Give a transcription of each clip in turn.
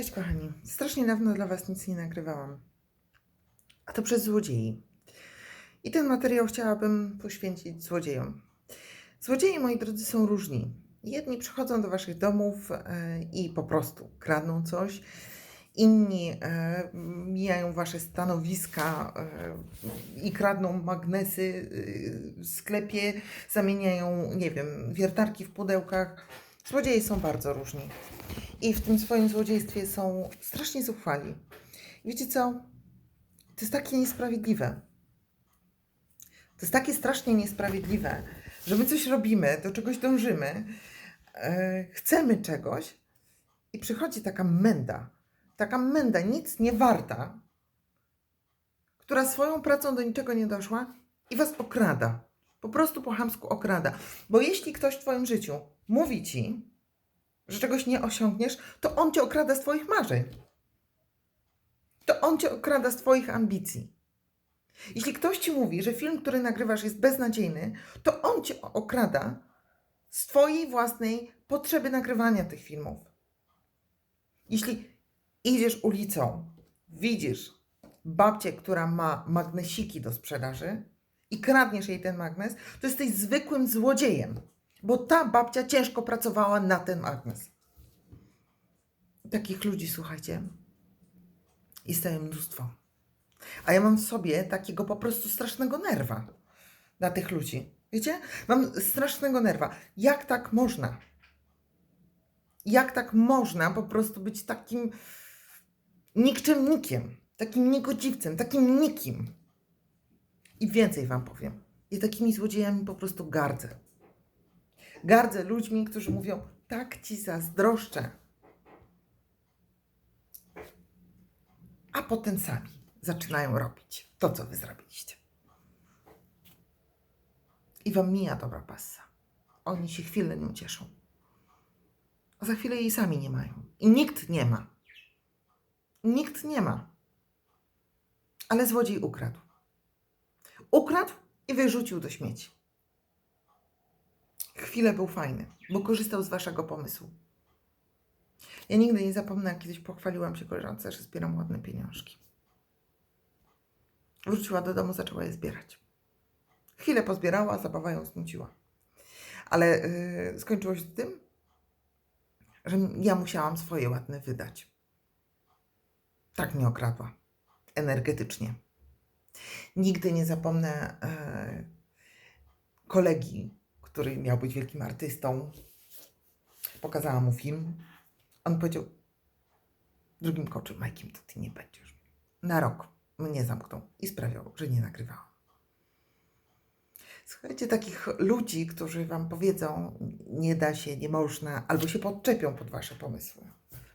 Cześć kochani, strasznie dawno dla Was nic nie nagrywałam. A to przez złodziei. I ten materiał chciałabym poświęcić złodziejom. Złodzieje, moi drodzy, są różni. Jedni przychodzą do Waszych domów e, i po prostu kradną coś. Inni e, mijają Wasze stanowiska e, i kradną magnesy w sklepie, zamieniają, nie wiem, wiertarki w pudełkach. Złodzieje są bardzo różni i w tym swoim złodziejstwie są strasznie zuchwali. Wiecie co? To jest takie niesprawiedliwe. To jest takie strasznie niesprawiedliwe, że my coś robimy, do czegoś dążymy, e, chcemy czegoś i przychodzi taka menda, taka menda nic nie warta, która swoją pracą do niczego nie doszła i was okrada. Po prostu po chamsku okrada. Bo jeśli ktoś w twoim życiu mówi ci, że czegoś nie osiągniesz, to on cię okrada z twoich marzeń. To on cię okrada z twoich ambicji. Jeśli ktoś ci mówi, że film, który nagrywasz jest beznadziejny, to on cię okrada z twojej własnej potrzeby nagrywania tych filmów. Jeśli idziesz ulicą, widzisz babcię, która ma magnesiki do sprzedaży i kradniesz jej ten magnes, to jesteś zwykłym złodziejem, bo ta babcia ciężko pracowała na ten magnes. Takich ludzi, słuchajcie, jest całe mnóstwo. A ja mam w sobie takiego po prostu strasznego nerwa na tych ludzi. Wiecie? Mam strasznego nerwa. Jak tak można? Jak tak można po prostu być takim nikczemnikiem, takim niegodziwcem, takim nikim? I więcej Wam powiem. I takimi złodziejami po prostu gardzę. Gardzę ludźmi, którzy mówią, tak Ci zazdroszczę. A potem sami zaczynają robić to, co Wy zrobiliście. I Wam mija dobra passa. Oni się chwilę nią cieszą. A za chwilę jej sami nie mają. I nikt nie ma. Nikt nie ma. Ale złodziej ukradł. Ukradł i wyrzucił do śmieci. Chwilę był fajny, bo korzystał z waszego pomysłu. Ja nigdy nie zapomnę, jak kiedyś pochwaliłam się koleżance, że zbieram ładne pieniążki. Wróciła do domu, zaczęła je zbierać. Chwilę pozbierała, zabawa ją znudziła. Ale yy, skończyło się tym, że ja musiałam swoje ładne wydać. Tak mnie okradła. Energetycznie. Nigdy nie zapomnę e, kolegi, który miał być wielkim artystą. Pokazałam mu film. On powiedział, drugim koczem, Majkiem, to ty nie będziesz. Na rok mnie zamknął i sprawiał, że nie nagrywałam. Słuchajcie, takich ludzi, którzy wam powiedzą, nie da się, nie można, albo się podczepią pod wasze pomysły.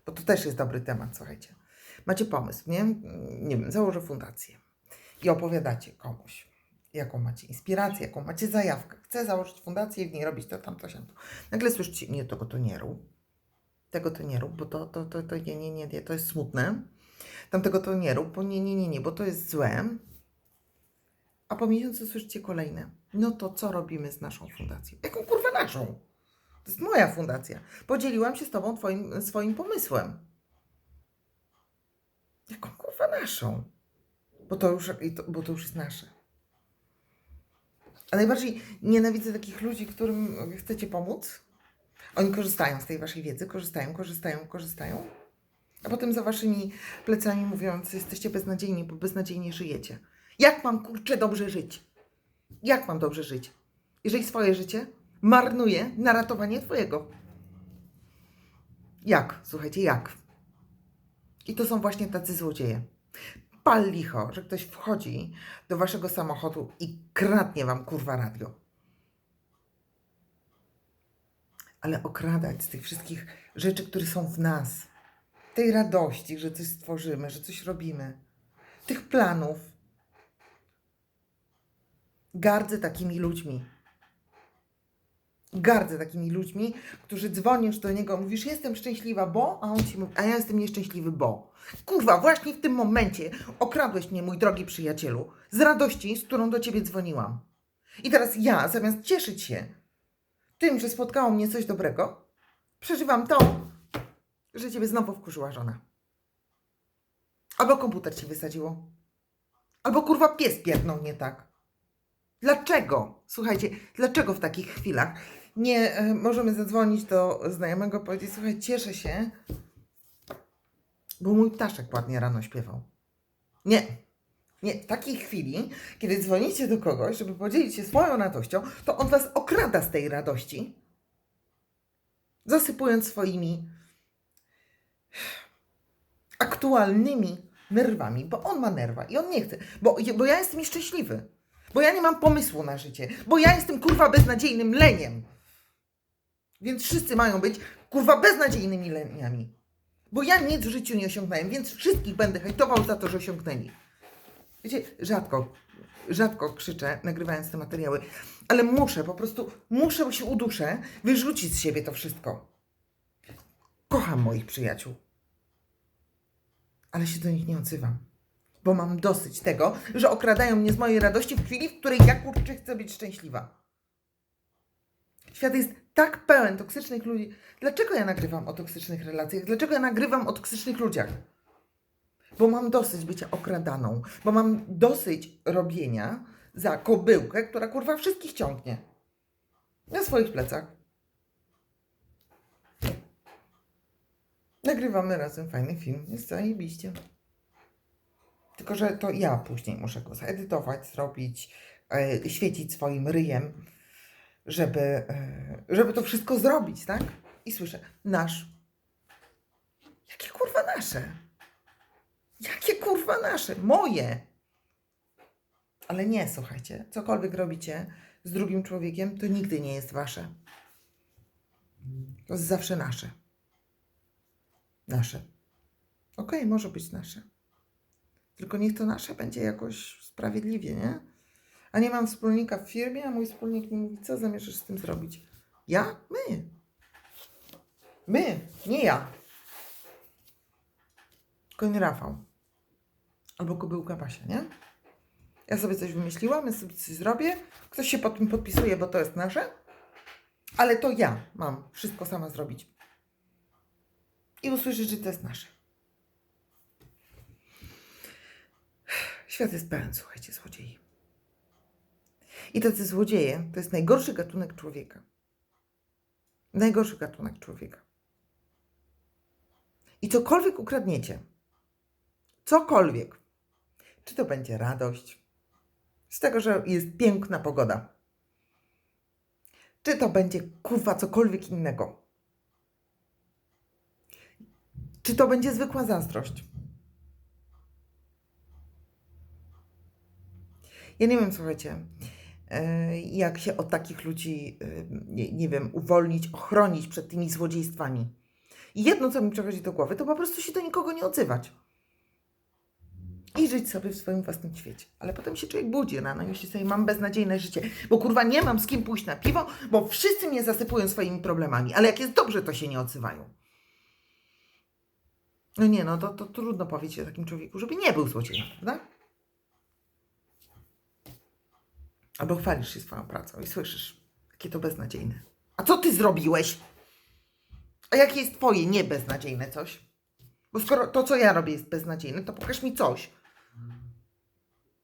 Bo to też jest dobry temat, słuchajcie. Macie pomysł, nie? Nie wiem, założę fundację i opowiadacie komuś, jaką macie inspirację, jaką macie zajawkę. Chcę założyć fundację i w niej robić to, tamto, siamto. Nagle słyszycie, nie, tego to nie rób. Tego to nie rób, bo to, to, to, to nie, nie, nie, nie, to jest smutne. Tamtego to nie rób, bo nie, nie, nie, nie, bo to jest złe. A po miesiącu słyszycie kolejne. No to co robimy z naszą fundacją? Jaką kurwa naszą? To jest moja fundacja. Podzieliłam się z tobą twoim, swoim pomysłem. Jaką kurwa naszą? Bo to już, bo to już jest nasze. A najbardziej nienawidzę takich ludzi, którym chcecie pomóc. Oni korzystają z tej waszej wiedzy, korzystają, korzystają, korzystają. A potem za waszymi plecami mówiąc, jesteście beznadziejni, bo beznadziejnie żyjecie. Jak mam kurczę dobrze żyć? Jak mam dobrze żyć? Jeżeli swoje życie marnuję na ratowanie twojego. Jak? Słuchajcie, jak? I to są właśnie tacy złodzieje. Pal licho, że ktoś wchodzi do waszego samochodu i kradnie wam kurwa radio. Ale okradać z tych wszystkich rzeczy, które są w nas, tej radości, że coś stworzymy, że coś robimy, tych planów. Gardzę takimi ludźmi. Gardzę takimi ludźmi, którzy dzwonisz do niego, mówisz, jestem szczęśliwa, bo, a on ci mówi, a ja jestem nieszczęśliwy, bo. Kurwa, właśnie w tym momencie okradłeś mnie, mój drogi przyjacielu, z radości, z którą do ciebie dzwoniłam. I teraz ja, zamiast cieszyć się tym, że spotkało mnie coś dobrego, przeżywam to, że ciebie znowu wkurzyła żona. Albo komputer ci wysadziło. Albo kurwa pies pierdnął nie tak. Dlaczego? Słuchajcie, dlaczego w takich chwilach nie e, możemy zadzwonić do znajomego powiedzieć, słuchaj, cieszę się, bo mój ptaszek ładnie rano śpiewał. Nie. Nie, w takiej chwili, kiedy dzwonicie do kogoś, żeby podzielić się swoją radością, to on was okrada z tej radości, zasypując swoimi aktualnymi nerwami, bo on ma nerwa i on nie chce, bo, bo ja jestem nieszczęśliwy, bo ja nie mam pomysłu na życie, bo ja jestem kurwa beznadziejnym leniem. Więc wszyscy mają być kurwa beznadziejnymi leniami. Bo ja nic w życiu nie osiągnąłem, więc wszystkich będę hejtował za to, że osiągnęli. Wiecie, rzadko, rzadko krzyczę, nagrywając te materiały, ale muszę, po prostu muszę się uduszę, wyrzucić z siebie to wszystko. Kocham moich przyjaciół, ale się do nich nie odzywam, bo mam dosyć tego, że okradają mnie z mojej radości w chwili, w której ja kurczę chcę być szczęśliwa. Świat jest tak pełen toksycznych ludzi. Dlaczego ja nagrywam o toksycznych relacjach? Dlaczego ja nagrywam o toksycznych ludziach? Bo mam dosyć bycia okradaną, bo mam dosyć robienia za kobyłkę, która kurwa wszystkich ciągnie. Na swoich plecach. Nagrywamy razem fajny film. Jest zajebiście. Tylko, że to ja później muszę go zedytować, zrobić, e, świecić swoim ryjem, żeby, e, żeby to wszystko zrobić, tak? I słyszę, nasz. Jakie kurwa nasze? Jakie kurwa nasze? Moje! Ale nie, słuchajcie, cokolwiek robicie z drugim człowiekiem, to nigdy nie jest wasze. To jest zawsze nasze. Nasze. Okej, może być nasze. Tylko niech to nasze będzie jakoś sprawiedliwie, nie? A nie mam wspólnika w firmie, a mój wspólnik mi mówi, co zamierzasz z tym zrobić? Ja? My. My, nie ja. Nie Rafał. Albo kobyłka Basia, nie? Ja sobie coś wymyśliłam, ja sobie coś zrobię, ktoś się pod tym podpisuje, bo to jest nasze, ale to ja mam wszystko sama zrobić. I usłyszeć, że to jest nasze. Świat jest pełen, słuchajcie, złodziei. I tacy złodzieje to jest najgorszy gatunek człowieka. Najgorszy gatunek człowieka. I cokolwiek ukradniecie, cokolwiek, czy to będzie radość z tego, że jest piękna pogoda, czy to będzie kurwa cokolwiek innego, czy to będzie zwykła zazdrość. Ja nie wiem, słuchajcie, e, jak się od takich ludzi, e, nie, nie wiem, uwolnić, ochronić przed tymi złodziejstwami. I jedno, co mi przychodzi do głowy, to po prostu się do nikogo nie odzywać. I żyć sobie w swoim własnym świecie. Ale potem się człowiek budzi rano i myśli sobie, mam beznadziejne życie, bo kurwa nie mam z kim pójść na piwo, bo wszyscy mnie zasypują swoimi problemami. Ale jak jest dobrze, to się nie odzywają. No nie, no to, to trudno powiedzieć o takim człowieku, żeby nie był złodziejem, prawda? Albo chwalisz się swoją pracą i słyszysz, jakie to beznadziejne. A co ty zrobiłeś? A jakie jest twoje niebeznadziejne coś? Bo skoro to, co ja robię, jest beznadziejne, to pokaż mi coś.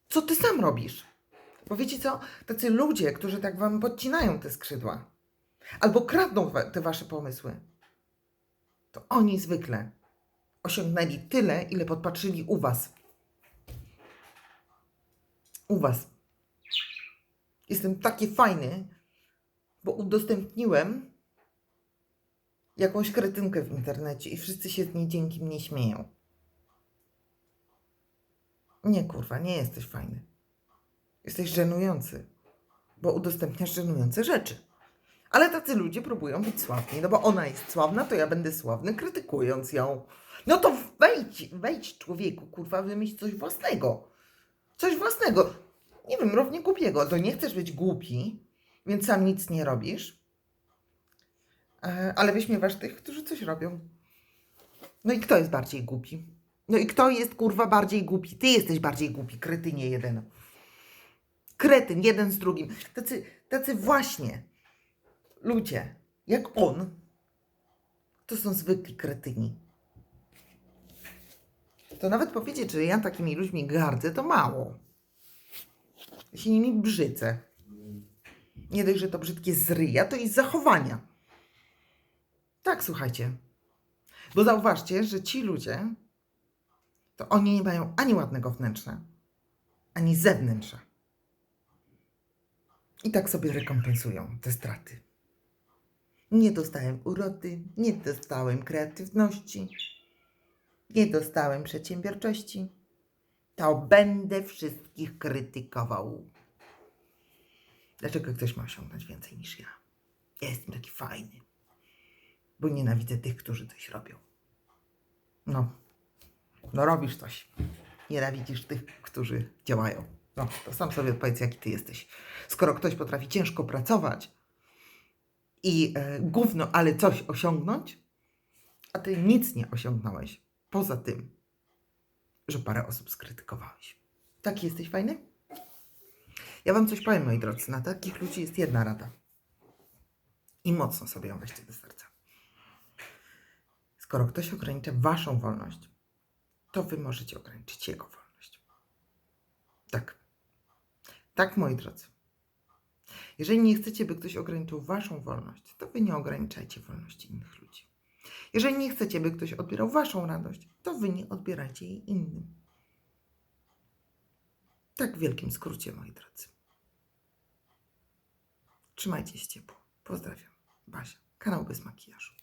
Co ty sam robisz? Bo wiecie co? Tacy ludzie, którzy tak wam podcinają te skrzydła, albo kradną te wasze pomysły, to oni zwykle osiągnęli tyle, ile podpatrzyli u was. U was. Jestem taki fajny, bo udostępniłem jakąś kretynkę w internecie i wszyscy się z niej dzięki mnie śmieją. Nie, kurwa, nie jesteś fajny. Jesteś żenujący, bo udostępniasz żenujące rzeczy. Ale tacy ludzie próbują być sławni, no bo ona jest sławna, to ja będę sławny, krytykując ją. No to wejdź, wejdź człowieku, kurwa, wymyśl coś własnego. Coś własnego. Nie wiem, równie głupiego. To nie chcesz być głupi, więc sam nic nie robisz, e, ale wyśmiewasz tych, którzy coś robią. No i kto jest bardziej głupi? No i kto jest, kurwa, bardziej głupi? Ty jesteś bardziej głupi, kretynie jeden. Kretyn, jeden z drugim. Tacy, tacy właśnie ludzie, jak on, to są zwykli kretyni. to nawet powiedzieć, że ja takimi ludźmi gardzę, to mało. Się nimi brzydzę. Nie dość, że to brzydkie z ryja, to i zachowania. Tak, słuchajcie. Bo zauważcie, że ci ludzie, to oni nie mają ani ładnego wnętrza, ani zewnętrza. I tak sobie rekompensują te straty. Nie dostałem urody, nie dostałem kreatywności, nie dostałem przedsiębiorczości. To będę wszystkich krytykował. Dlaczego ktoś ma osiągnąć więcej niż ja? Ja jestem taki fajny, bo nienawidzę tych, którzy coś robią. No, no robisz coś. Nienawidzisz tych, którzy działają. No, to sam sobie odpowiedz, jaki ty jesteś. Skoro ktoś potrafi ciężko pracować i e, gówno, ale coś osiągnąć, a ty nic nie osiągnąłeś, poza tym, że parę osób skrytykowałeś. Taki jesteś fajny? Ja wam coś powiem, moi drodzy. Na takich ludzi jest jedna rada. I mocno sobie ją weźcie do serca. Skoro ktoś ogranicza waszą wolność, to wy możecie ograniczyć jego wolność. Tak. Tak, moi drodzy. Jeżeli nie chcecie, by ktoś ograniczył waszą wolność, to wy nie ograniczajcie wolności innych ludzi. Jeżeli nie chcecie, by ktoś odbierał waszą radość, to wy nie odbierajcie jej innym. Tak w wielkim skrócie, moi drodzy. Trzymajcie się ciepło. Pozdrawiam. Basia, kanał bez makijażu.